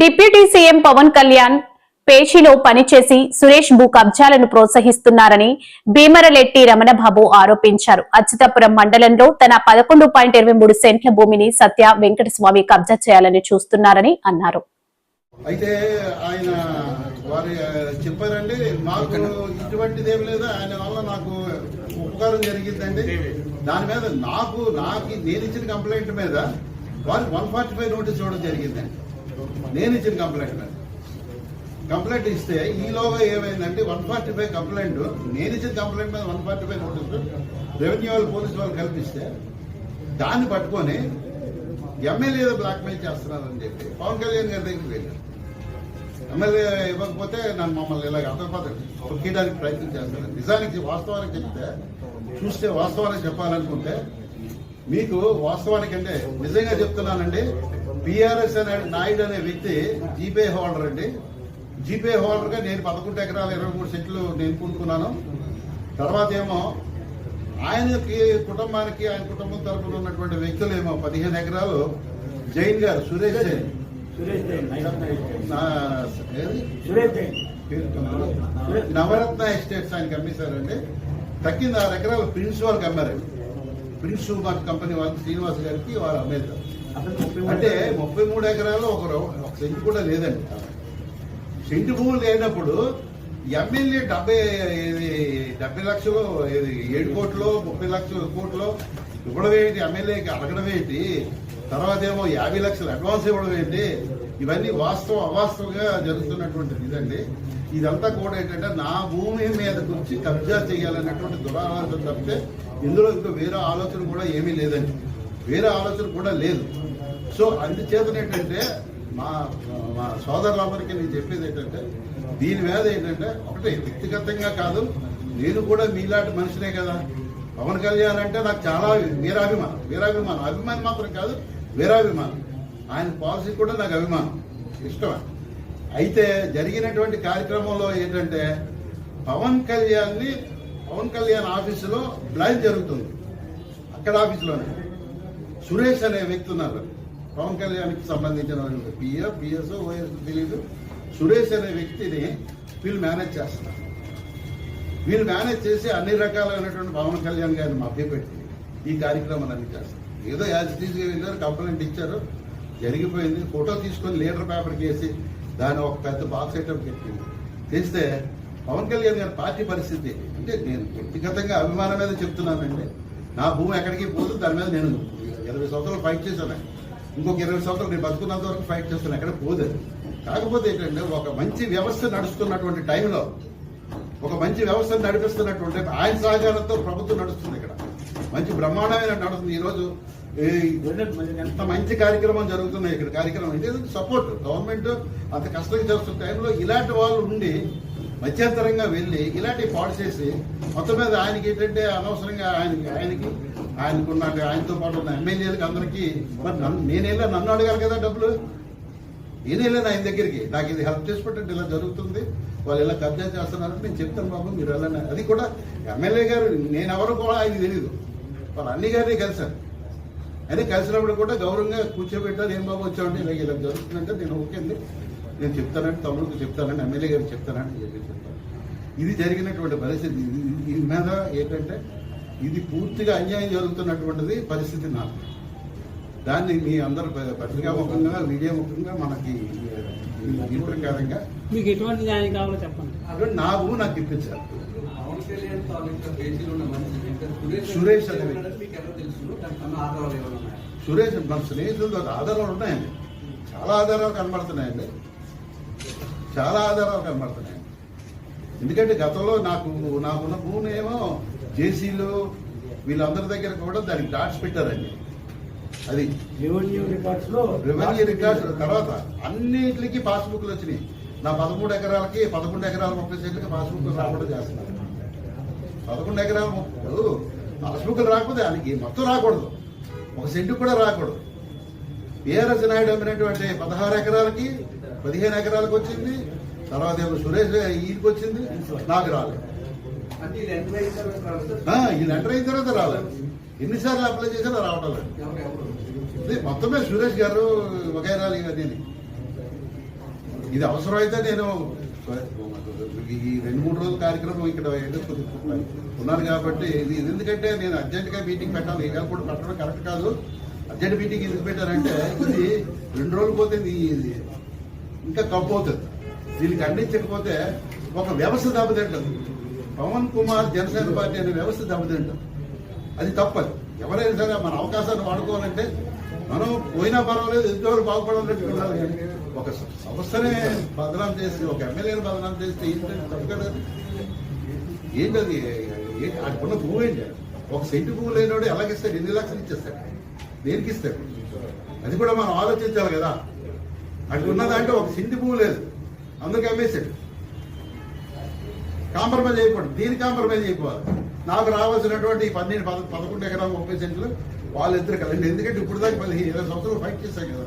Deputy CM Pawan Kalyan పేషిలో పనిచేసి సురేష్ భూ కబ్జాలను ప్రోత్సహిస్తున్నారని భీమరలెట్టి రమణబాబు ఆరోపించారు. అచ్యుతాపురం మండలంలో తన పదకొండు పాయింట్ ఇరవై మూడు సెంట్ల భూమిని సత్య వెంకటస్వామి కబ్జా చేయాలని చూస్తున్నారని అన్నారు. అయితే ఆయన వారు చెప్పారండి మాకు ఇటువంటిదేం లేదు ఆయన వల్ల నాకు ఉపకారం జరిగిందండి. దాని మీద నాకు నాకు నేను ఇచ్చిన కంప్లైంట్ మీద వారు వన్ ఫార్టీ ఫైవ్ నోటీస్ ఇవ్వడం జరిగిందండి. నేను ఇచ్చిన కంప్లైంట్ కంప్లైంట్ ఇస్తే ఈలోగా ఏమైందంటే వన్ ఫార్టీ ఫైవ్ కంప్లైంట్ నేను ఇచ్చిన కంప్లైంట్ మీద one forty five notice revenue వాళ్ళు పోలీసు వాళ్ళు కల్పిస్తే దాన్ని పట్టుకొని ఎమ్మెల్యే బ్లాక్మెయిల్ చేస్తున్నారని చెప్పి పవన్ కళ్యాణ్ గారి దగ్గరికి వెళ్ళారు. ఎమ్మెల్యే ఇవ్వకపోతే నన్ను మమ్మల్ని ఇలాగ అంతర్పాతం తొక్కేయడానికి ప్రయత్నం చేస్తాను నిజానికి వాస్తవానికి చెప్తే చూస్తే వాస్తవానికి చెప్పాలనుకుంటే మీకు వాస్తవానికంటే నిజంగా చెప్తున్నానండి బీఆర్ఎస్ అనే నాయుడు అనే వ్యక్తి జీపే హోల్డర్ అండి. జీపే హోల్డర్గా నేను పదకొండు ఎకరాల ఇరవై మూడు సెంట్లు నేను కొనుక్కున్నాను తర్వాత ఏమో ఆయనకి కుటుంబానికి ఆయన కుటుంబం తరపున ఉన్నటువంటి వ్యక్తులు ఏమో పదిహేను ఎకరాలు. జైన్ గారు సురేష్ జైన్. నవరత్న ఎస్టేట్స్. ఆయనకి అమ్మేశారండి. తక్కింది ఆరు ఎకరాలు ప్రిన్స్ వాళ్ళకి అమ్మారండి. ప్రిన్స్ మార్ట్ కంపెనీ వాళ్ళకి శ్రీనివాస్ గారికి వాళ్ళు అమ్మేశారు. అంటే ముప్పై మూడు ఎకరాలు ఒక ఒక సెంటు కూడా లేదండి. సెంటు భూమి లేనప్పుడు ఎమ్మెల్యే డెబ్బై ఇది డెబ్బై లక్షలు ఏడు కోట్లు ముప్పై లక్షల కోట్లు ఇవ్వడం ఏంటి? ఎమ్మెల్యేకి అడగడం ఏంటి? తర్వాత ఏమో యాభై లక్షలు అడ్వాన్స్ ఇవ్వడం ఏంటి? ఇవన్నీ వాస్తవం అవాస్తవంగా జరుగుతున్నటువంటిది ఇదండి. ఇదంతా కూడా ఏంటంటే నా భూమి మీద గురించి కబ్జా చేయాలన్నటువంటి దురాలోచన తప్పితే ఇందులో ఇంకా వేరే ఆలోచన కూడా ఏమీ లేదండి. వేరే ఆలోచన కూడా లేదు. సో అందుచేతన ఏంటంటే మా మా సోదరులందరికీ నేను చెప్పేది ఏంటంటే దీని మీద ఏంటంటే ఒకటి వ్యక్తిగతంగా కాదు నేను కూడా మీలాంటి మనిషినే కదా. పవన్ కళ్యాణ్ అంటే నాకు చాలా వీరాభిమానం. వీరాభిమానం. అభిమానం మాత్రం కాదు వీరాభిమానం. ఆయన పాలసీ కూడా నాకు అభిమానం. ఇష్టమే. అయితే జరిగినటువంటి కార్యక్రమంలో ఏంటంటే పవన్ కళ్యాణ్ని పవన్ కళ్యాణ్ ఆఫీసులో బ్లైండ్ జరుగుతుంది. అక్కడ ఆఫీసులోనే. సురేష్ అనే వ్యక్తి ఉన్నారు. పవన్ కళ్యాణ్కి సంబంధించిన పిఏ పిఎస్ ఓఎస్ తెలియదు సురేష్ అనే వ్యక్తిని వీళ్ళు మేనేజ్ చేస్తున్నారు. వీళ్ళు మేనేజ్ చేసి అన్ని రకాలైనటువంటి పవన్ కళ్యాణ్ గారిని మభ్యపెట్టి ఈ కార్యక్రమాలన్నీ చేస్తారు ఏదో యాజ్గా వెళ్ళారు కంప్లైంట్ ఇచ్చారు. జరిగిపోయింది. ఫోటో తీసుకొని లీటర్ పేపర్కి వేసి దాని ఒక పెద్ద బాక్స్ ఐటమ్ పెట్టింది. చేస్తే పవన్ కళ్యాణ్ గారి పార్టీ పరిస్థితి అంటే నేను వ్యక్తిగతంగా అభిమానం మీద చెప్తున్నానండి. నా భూమి ఎక్కడికి పోదు దాని మీద నేను ఇరవై సంవత్సరాలు ఫైట్ చేశాను. ఇంకొక ఇరవై సంవత్సరాలు నేను బతుకున్నంత వరకు ఫైట్ చేస్తున్నాను ఎక్కడ పోదు. కాకపోతే ఏంటంటే ఒక మంచి వ్యవస్థ నడుస్తున్నటువంటి టైంలో ఒక మంచి వ్యవస్థను నడిపిస్తున్నటువంటి ఆయన సహకారంతో ప్రభుత్వం నడుస్తుంది ఇక్కడ. మంచి బ్రహ్మాండమైన నడుస్తుంది. ఈరోజు ఎంత మంచి కార్యక్రమం జరుగుతున్నాయి ఇక్కడ. కార్యక్రమం అంటే సపోర్ట్ గవర్నమెంట్ అంత కష్టంగా చేస్తున్న టైంలో ఇలాంటి వాళ్ళు ఉండి మధ్యంతరంగా వెళ్ళి ఇలాంటివి పాడు చేసి మొత్తం మీద ఆయనకి ఏంటంటే అనవసరంగా ఆయనకి ఆయనకి ఆయనకున్న ఆయనతో పాటు ఉన్న ఎమ్మెల్యేలకు అందరికీ మరి నన్ను నేనేలా నన్ను అడగాలి కదా డబ్బులు? నేనేలా ఆయన దగ్గరికి. నాకు ఇది హెల్ప్ చేసి పెట్టండి ఇలా జరుగుతుంది. వాళ్ళు ఇలా కబ్జా చేస్తున్నారని నేను చెప్తాను బాబు మీరు వెళ్ళండి. అది కూడా ఎమ్మెల్యే గారు నేను ఎవరు కూడా ఆయన తెలియదు వాళ్ళ అన్ని గారిని కలిశాను. అయితే కలిసినప్పుడు కూడా గౌరవంగా కూర్చోబెట్టారు. ఏం బాబు వచ్చామంటే ఇలా ఇలా జరుగుతుందంటే నేను ఓకే అండి. నేను చెప్తానండి తమ్ముడికి చెప్తానండి ఎమ్మెల్యే గారికి చెప్తానండి చెప్పి చెప్తాను ఇది జరిగినటువంటి పరిస్థితి. ఇది- దీని మీద ఏంటంటే ఇది పూర్తిగా అన్యాయం జరుగుతున్నటువంటిది పరిస్థితి నాకు. దాన్ని మీ అందరు ప- పత్రికా ముఖంగా మీడియా ముఖంగా మనకి ఈ ప్రకారంగా మీకు ఎటువంటి న్యాయం కావాలో చెప్పండి. అక్కడ నా భూమి నాకు ఇప్పించారు. సురేష్ సురేష్ మన స్నేహితులతో ఆధారాలు ఉన్నాయండి. చాలా ఆధారాలు కనబడుతున్నాయండి. చాలా ఆధారాలు కనబడుతున్నాయి. ఎందుకంటే గతంలో నాకు నాకున్న భూమి ఏమో జేసీలు వీళ్ళందరి దగ్గర కూడా దానికి డాట్స్ పెట్టారండి. అది రెవెన్యూ రికార్డ్స్లో రెవెన్యూ రికార్డ్స్ తర్వాత అన్నిటికి పాస్బుక్లు వచ్చినాయి. నా పదమూడు ఎకరాలకి పదకొండు ఎకరాల ముప్పై సెంట్లకి పాస్బుక్ రాకుండా చేస్తున్నారు. పదకొండు ఎకరాల ముప్పై పాస్బుక్లు రాకపోతే ఆయనకి మొత్తం రాకూడదు. ఒక సెంటు కూడా రాకూడదు. ఏఆర్ఎస్ నాయుడు అమ్మినటువంటి పదహారు ఎకరాలకి పదిహేను ఎకరాలకు వచ్చింది. తర్వాత ఏమో సురేష్ ఈయనకి వచ్చింది? నాకు రాలేదు. ఇది ఎంటర్ అయిన తర్వాత రాలేదు ఎన్నిసార్లు అప్లై చేసినా రావటం లేదు. మొత్తమే సురేష్ గారు వగైరాలు ఇవన్నీ ఇది అవసరమైతే నేను ఈ రెండు మూడు రోజుల కార్యక్రమం ఇక్కడ ఉన్నాను కాబట్టి ఇది ఎందుకంటే నేను అర్జెంట్గా మీటింగ్ పెట్టాలి. ఇవాళ కూడా పెట్టడం కరెక్ట్ కాదు. అర్జెంట్ మీటింగ్ ఎందుకు పెట్టారంటే ఇది రెండు రోజులు పోతే ఇది ఇంకా కప్పవుతుంది దీన్ని ఖండించకపోతే ఒక వ్యవస్థ దెబ్బతింటుంది. పవన్ కుమార్ జనసేన పార్టీ అనే వ్యవస్థ దెబ్బతింటుంది. అది తప్పదు. ఎవరైనా సరే మన అవకాశాన్ని వాడుకోవాలంటే మనం పోయినా పర్వాలేదు ఎదురు బాగుపడాలంటే ఉండాలి కానీ ఒక సంస్థనే బదనాం చేసి ఒక ఎమ్మెల్యేని బదనాం చేస్తే ఏంటంటే తప్పు కదా. అది? ఏంటది అక్కడున్న భూమి ఏంటి ఒక సెంటు భూమి లేనివాడు ఎలాగిస్తాడు ఎన్ని లక్షలు ఇచ్చేస్తాడు. దేనికి ఇస్తాడు? అది కూడా మనం ఆలోచించాలి కదా. అక్కడ ఉన్నదంటే ఒక సింటి భూమి లేదు. అందుకే అమ్మేశాడు. కాంప్రమైజ్ అయిపోండి. దీని కాంప్రమైజ్ అయిపోవాలి. నాకు రావాల్సినటువంటి పన్నెండు పద పదకొండు ఎకరాలు ముప్పై సెంట్లు వాళ్ళిద్దరు కదండి. ఎందుకంటే ఇప్పుడు దాకా పదిహేను ఇరవై సంవత్సరాలు ఫైట్ చేశాం కదా.